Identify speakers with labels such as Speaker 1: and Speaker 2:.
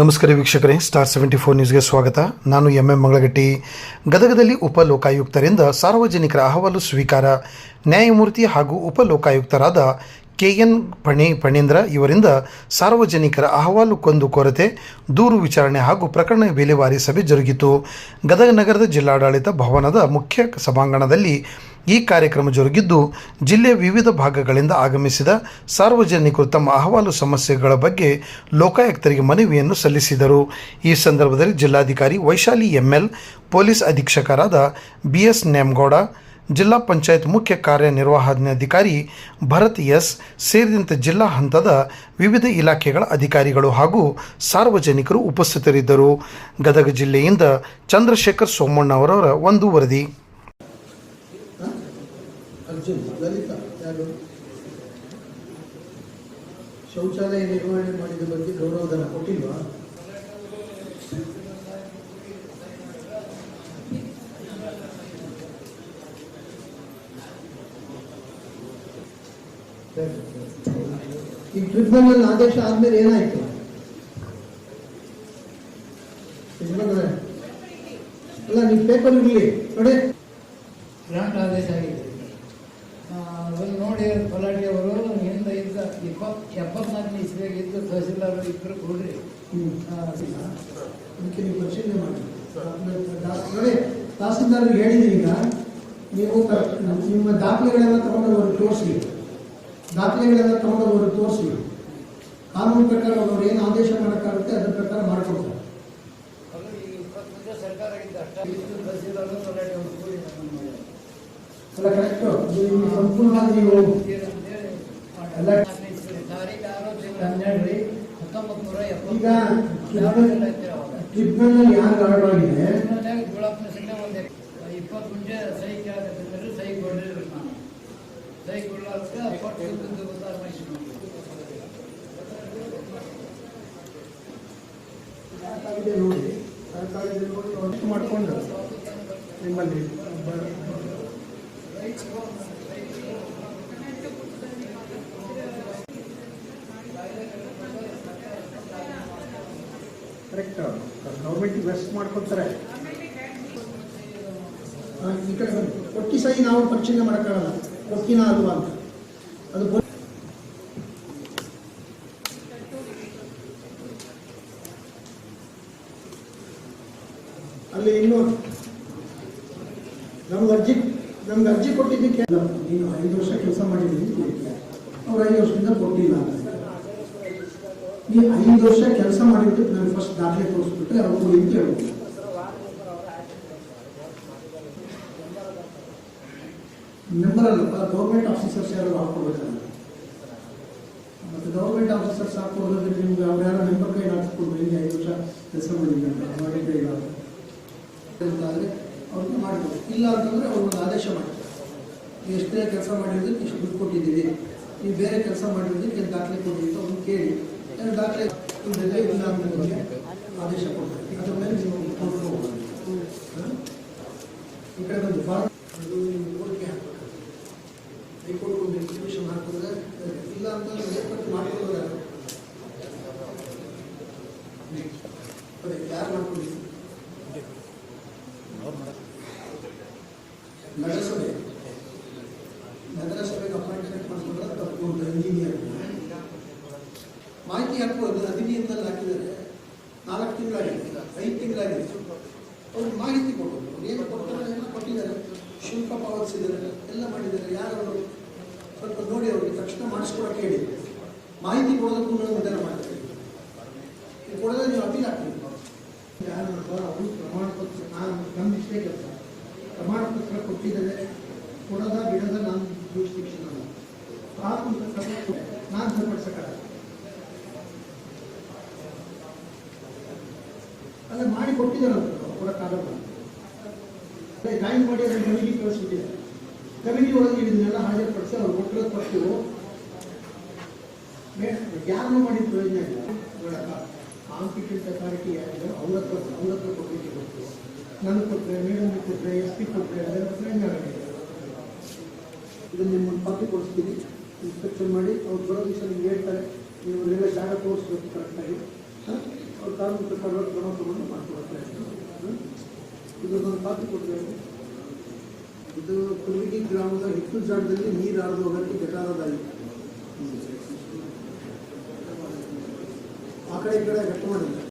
Speaker 1: ನಮಸ್ಕಾರ ವೀಕ್ಷಕರೇ star seventy four ನ್ಯೂಸ್ಗೆ ಸ್ವಾಗತ. ನಾನು ಎಂ ಎಂ ಮಂಗಳಗಟ್ಟಿ. ಗದಗದಲ್ಲಿ ಉಪಲೋಕಾಯುಕ್ತರಿಂದ ಸಾರ್ವಜನಿಕರ ಅಹವಾಲು ಸ್ವೀಕಾರ. ನ್ಯಾಯಮೂರ್ತಿ ಹಾಗೂ ಉಪಲೋಕಾಯುಕ್ತರಾದ ಕೆ ಎನ್ ಪಣಿ ಪಣೇಂದ್ರ ಇವರಿಂದ ಸಾರ್ವಜನಿಕರ ಅಹವಾಲು ಕೊಂದು ಕೊರತೆ, ದೂರು ವಿಚಾರಣೆ ಹಾಗೂ ಪ್ರಕರಣ ವಿಲೇವಾರಿ ಸಭೆ ಜರುಗಿತು. ಗದಗ ನಗರದ ಜಿಲ್ಲಾಡಳಿತ ಭವನದ ಮುಖ್ಯ ಸಭಾಂಗಣದಲ್ಲಿ ಈ ಕಾರ್ಯಕ್ರಮ ಜರುಗಿದ್ದು ಜಿಲ್ಲೆಯ ವಿವಿಧ ಭಾಗಗಳಿಂದ ಆಗಮಿಸಿದ ಸಾರ್ವಜನಿಕರು ತಮ್ಮ ಅಹವಾಲು ಸಮಸ್ಯೆಗಳ ಬಗ್ಗೆ ಲೋಕಾಯುಕ್ತರಿಗೆ ಮನವಿಯನ್ನು ಸಲ್ಲಿಸಿದರು. ಈ ಸಂದರ್ಭದಲ್ಲಿ ಜಿಲ್ಲಾಧಿಕಾರಿ ವೈಶಾಲಿ ಎಂಎಲ್, ಪೊಲೀಸ್ ಅಧೀಕ್ಷಕರಾದ ಬಿ ಎಸ್ ನೇಮಗೌಡ, ಜಿಲ್ಲಾ ಪಂಚಾಯತ್ ಮುಖ್ಯ ಕಾರ್ಯನಿರ್ವಹಣಾಧಿಕಾರಿ ಭರತ್ ಎಸ್ ಸೇರಿದಂತೆ ಜಿಲ್ಲಾ ಹಂತದ ವಿವಿಧ ಇಲಾಖೆಗಳ ಅಧಿಕಾರಿಗಳು ಹಾಗೂ ಸಾರ್ವಜನಿಕರು ಉಪಸ್ಥಿತರಿದ್ದರು. ಗದಗ ಜಿಲ್ಲೆಯಿಂದ ಚಂದ್ರಶೇಖರ್ ಸೋಮಣ್ಣವರವರ ಒಂದು ವರದಿ.
Speaker 2: ಶೌಚಾಲಯ ನಿರ್ವಹಣೆ ಮಾಡಿದ ಬಗ್ಗೆ ಗೌರವಧನ ಕೊಟ್ಟಿಲ್ವಾ? ಈ ಟ್ರಿಬ್ಯುನಲ್ ಆದೇಶ ಆದ್ಮೇಲೆ ಏನಾಯ್ತು? ಅಲ್ಲ, ನೀವು ಪೇಪರ್ ಇರಲಿ. ನೋಡಿ.
Speaker 3: ಗ್ರಾಂಟ್ ಆದೇಶ ಆಗಿದೆ ಆ, ಅದನ್ನು ನೋಡಿ ತಲಾಟಿ ಅವರು ಹಿಂದೆ ಇಪ್ಪತ್ ಎಪ್ಪತ್ನಾಲ್ಕನೇ ಇಸ್ವಿಯಾಗ ಇದ್ದು ತಹಸೀಲ್ದಾರ್ ಇಬ್ಬರು ಕೊಡ್ರಿ
Speaker 2: ಅದಕ್ಕೆ ನೀವು ಪರಿಶೀಲನೆ ಮಾಡಿ ನೋಡಿ ತಹಸೀಲ್ದಾರ್ಗೆ ಹೇಳಿದ್ವಿ ಈಗ ನೀವು ನಿಮ್ಮ ದಾಖಲೆಗಳೆಲ್ಲ ತಗೊಂಡು ಅವರು ತೋರಿಸಿ. ದಾಖಲೆಗಳೆಲ್ಲ ತಗೊಂಡು ಅವ್ರಿಗೆ ತೋರಿಸಿ. ಕಾನೂನು ಪ್ರಕಾರ ಅವರು ಏನು ಆದೇಶ ಮಾಡೋಕ್ಕಾಗುತ್ತೆ ಅದ್ರ ಪ್ರಕಾರ ಮಾಡ್ಕೊಡ್ತಾರೆ.
Speaker 3: ಅವರು.
Speaker 2: ಅಲ್ಲ ಕರೆಕ್ಟು. ಸಂಪೂರ್ಣವಾಗಿ ನೀವು. ಎಲ್ಲ- ಈಗ ಟ್ರಿಬ್ಯುನಲ್ ಯಾರು
Speaker 3: ಒಂದೇ. ಇಪ್ಪತ್ತು ಮುಂಚೆ ಸಹಿ ಕೇಳಕತ್ತಿದ್ರು ಸಹಿ ಕೊಡ್ಲಿಲ್ಲ ನಾನು. ಸಹಿ ಕೊಡ್ಲಾರ್ದ ಕೊಟ್ಟು ಗೊತ್ತಾಗ
Speaker 2: ನೋಡಿ ಅಷ್ಟು ಮಾಡಿಕೊಂಡು ನಿಮ್ಮಲ್ಲಿ ಬ- ಕರೆಕ್ಟ್ ಗೌರ್ಮೆಂಟ್ ವೆಸ್ಟ್ ಮಾಡ್ಕೊತಾರೆ ಈ ಒಟ್ಟಿ ಸಹಿ ನಾವು ಪರಿಶೀಲನೆ ಮಾಡೋಕ್ಕಾಗಲ್ಲ. ಒಟ್ಟಿನ ಅಲ್ವಾ ಅಂತ. ಅದು ಅಲ್ಲಿ ಇನ್ನು ನಮ್ಗೆ ಅರ್ಜಿ ನಮ್ಗೆ ಅರ್ಜಿ ಕೊಟ್ಟಿದ್ದಕ್ಕೆ ನೀನು ಐದು ವರ್ಷ ಕೆಲಸ ಮಾಡಿದ್ದೀನಿ ಅವ್ರು ಐದು ವರ್ಷದಿಂದ ಕೊಟ್ಟಿಲ್ಲ ಅಂತ. ನೀ ಐದು ವರ್ಷ ಕೆಲಸ ಮಾಡಿದ್ದಕ್ಕೆ ನಾನು ಫಸ್ಟ್ ದಾಖಲೆ ತೋರಿಸ್ಬಿಟ್ರೆ ಅವ್ರು ಕೊಡಿ ಅಂತ ಹೇಳ್ಬೋದು ಮೆಂಬರ್ ಅಲ್ಲಪ್ಪ ಗೌರ್ಮೆಂಟ್ ಆಫೀಸರ್ಸ್ ಯಾರು ಹಾಕೊಡ್ಬೇಕಲ್ಲ ಮತ್ತು ಗೌರ್ಮೆಂಟ್ ಆಫೀಸರ್ಸ್ ಹಾಕೊಡೋದ್ರೆ ನಿಮ್ಗೆ ಅವ್ರು ಯಾರೋ ಮೆಂಬರ್ ಕೈ ಹಾಕ್ಸ್ಕೊಂಡು ಇಲ್ಲಿ ಐದು ವರ್ಷ ಕೆಲಸ ಮಾಡಿದ್ದೀನಿ ಅಂತ ಮಾಡಿದ್ರೆ ಇಲ್ಲ ಅಂತಾದರೆ ಅವ್ರಿಗೆ ಮಾಡ್ಬೋದು ಇಲ್ಲ ಅಂತಂದರೆ ಅವ್ರು ಒಂದು ಆದೇಶ ಮಾಡ್ತಾರೆ ನೀವು ಎಷ್ಟೇ ಕೆಲಸ ಮಾಡಿರೋದಕ್ಕೆ ಇಷ್ಟು ದುಡ್ಡು ಕೊಟ್ಟಿದ್ದೀವಿ ನೀವು ಬೇರೆ ಕೆಲಸ ಮಾಡಿರೋದಕ್ಕೆ ಏನು ದಾಖಲೆ ಕೊಡಿ ಅಂತ ಅವ್ರು ಕೇಳಿ ಏನು ದಾಖಲೆ ಇಲ್ಲದೆ ಇಲ್ಲ ಅನ್ನೋದಕ್ಕೆ ಆದೇಶ ಕೊಡ್ತಾರೆ ಅದ್ರ ಮೇಲೆ ನೀವು ಕೋರ್ಟ್ಗೆ ಹೋಗೋದು ಹಾಂ? ಈ ಕಡೆ ಬಂದು ಭಾಳ ಅದು ನೀವು ಕೋರ್ಟ್ಗೆ ಹಾಕಬೇಕು ಹೈಕೋರ್ಟ್ ಒಂದು ಎಕ್ಸಿಬಿಷನ್ ಹಾಕಿದ್ರೆ ಇಲ್ಲ ಅಂತಂದ್ರೆ ಏರ್ಪಟ್ಟು ಮಾಡ್ಕೊಳ್ಳೋದು ಅದೇ ಯಾರು ಮಾಡ್ಕೊಂಡಿದ್ದೀವಿ ನಗರಸಭೆ ಮಾಹಿತಿ ಹಾಕ್ಬೋದು ಅಧಿನಿಯಮದಲ್ಲಿ ಹಾಕಿದ್ದಾರೆ? ನಾಲ್ಕು ತಿಂಗಳಾಗಿದೆ ಐದು ತಿಂಗಳಾಗಿದೆ. ಅವ್ರಿಗೆ ಮಾಹಿತಿ ಕೊಡಬೇಕು ಏನು ಕೊಡ್ತಾರೆ ಎಲ್ಲ ಕೊಟ್ಟಿದ್ದಾರೆ. ಶುಲ್ಕ ಪಾವತಿಸಿದ್ದಾರೆ ಎಲ್ಲ ಮಾಡಿದ್ದಾರೆ. ಯಾರು ಅವರು ಸ್ವಲ್ಪ ನೋಡಿ ಅವ್ರಿಗೆ, ತಕ್ಷಣ ಮಾಡಿಸ್ಕೊಡಕ್ಕೆ ಹೇಳಿ. ಮಾಹಿತಿ ಕೊಡೋದಕ್ಕೂ ನಾವು ನಿರ್ಧಾರ ಮಾಡ್ತೀವಿ ಇದು ಕೊಡೋದ್ರೆ ನೀವು ಅಪೀಲ್ ಹಾಕ್ತೀವಿ ಯಾರು ಅವರು ಪ್ರಮಾಣ ಪತ್ರ ನಾನು ನಮ್ಮ ಕೆಲಸ. ಪ್ರಮಾಣ ಪತ್ರ ಕೊಟ್ಟಿದ್ದಾರೆ. ಕೊಡೋದ ಬಿಡೋದ ನಾನು ಜ್ಯೂರಿಸ್ಟಿಕ್ಷನ್ ಅಲ್ಲ ನಾನು ಅಲ್ಲ ಮಾಡಿ ಕೊಟ್ಟಿದ್ದಾರಲ್ಲ ಕೊಡಕ್ಕಾಗಲ್ಲ ಜಾಯಿನ್ ಮಾಡಿ ಅದನ್ನು ಕಮಿಟಿ ಕಳಿಸ್ಬಿಟ್ಟಿದ್ದಾರೆ ಕಮಿಟಿ ಒಳಗೆ ಇದನ್ನೆಲ್ಲ ಹಾಜರುಪಡಿಸಿ ಅವ್ರು ಕೊಟ್ಟಿರೋದು ಕೊಟ್ಟು ಯಾರನ್ನು ಮಾಡಿದ ಪ್ರಯೋಜನ ಇಲ್ಲ. ಕಾಂಪಿಟೆಂಟ್ ಅಥಾರಿಟಿ ಯಾರಿದೆ ಅವ್ರ ಹತ್ರ ಅವ್ರ ಹತ್ರ ಕೊಟ್ಟಿಗೆ ಕೊಟ್ಟು ನನಗೆ ಕೊಟ್ಟರೆ ಮೇಡಮ್ ಕೊಟ್ಟರೆ ಎಸ್ ಪಿ ಕೊಟ್ಟರೆ ಅದೆಲ್ಲ ಪ್ರಯೋಜನ ಇದನ್ನು ನಿಮ್ಮನ್ನು ಪಾರ್ಟಿ ಕೊಡಿಸ್ತೀನಿ. ಇನ್ಸ್ಪೆಕ್ಷನ್ ಮಾಡಿ, ಅವ್ರು ಬರೋ ದಿವಸ ನಿಮ್ಗೆ ಹೇಳ್ತಾರೆ. ನೀವು ಎಲ್ಲ ಜಾಗ ತೋರಿಸ್ಬೇಕು ಕರೆಕ್ಟಾಗಿ. ಅವ್ರ ಕಾರ್ಮಿಕ ಕ್ರಮ ತಗೊಂಡು ಮಾಡ್ಕೊಳ್ತಾ ಇದ್ದಾರೆ ಇದೊಂದು ಪಾತ್ರ ಕೊಡಬೇಕು ಇದು ಕುಲಗಿ ಗ್ರಾಮದ ಹಿಟ್ಟು ಜಾಗದಲ್ಲಿ ನೀರು ಹರಿದು ಹೋಗೋಕ್ಕೆ ಗಟಾರದಾಗಿತ್ತು ಆ ಕಡೆ ಈ ಕಡೆ ಕಟ್ ಮಾಡಿಲ್ಲ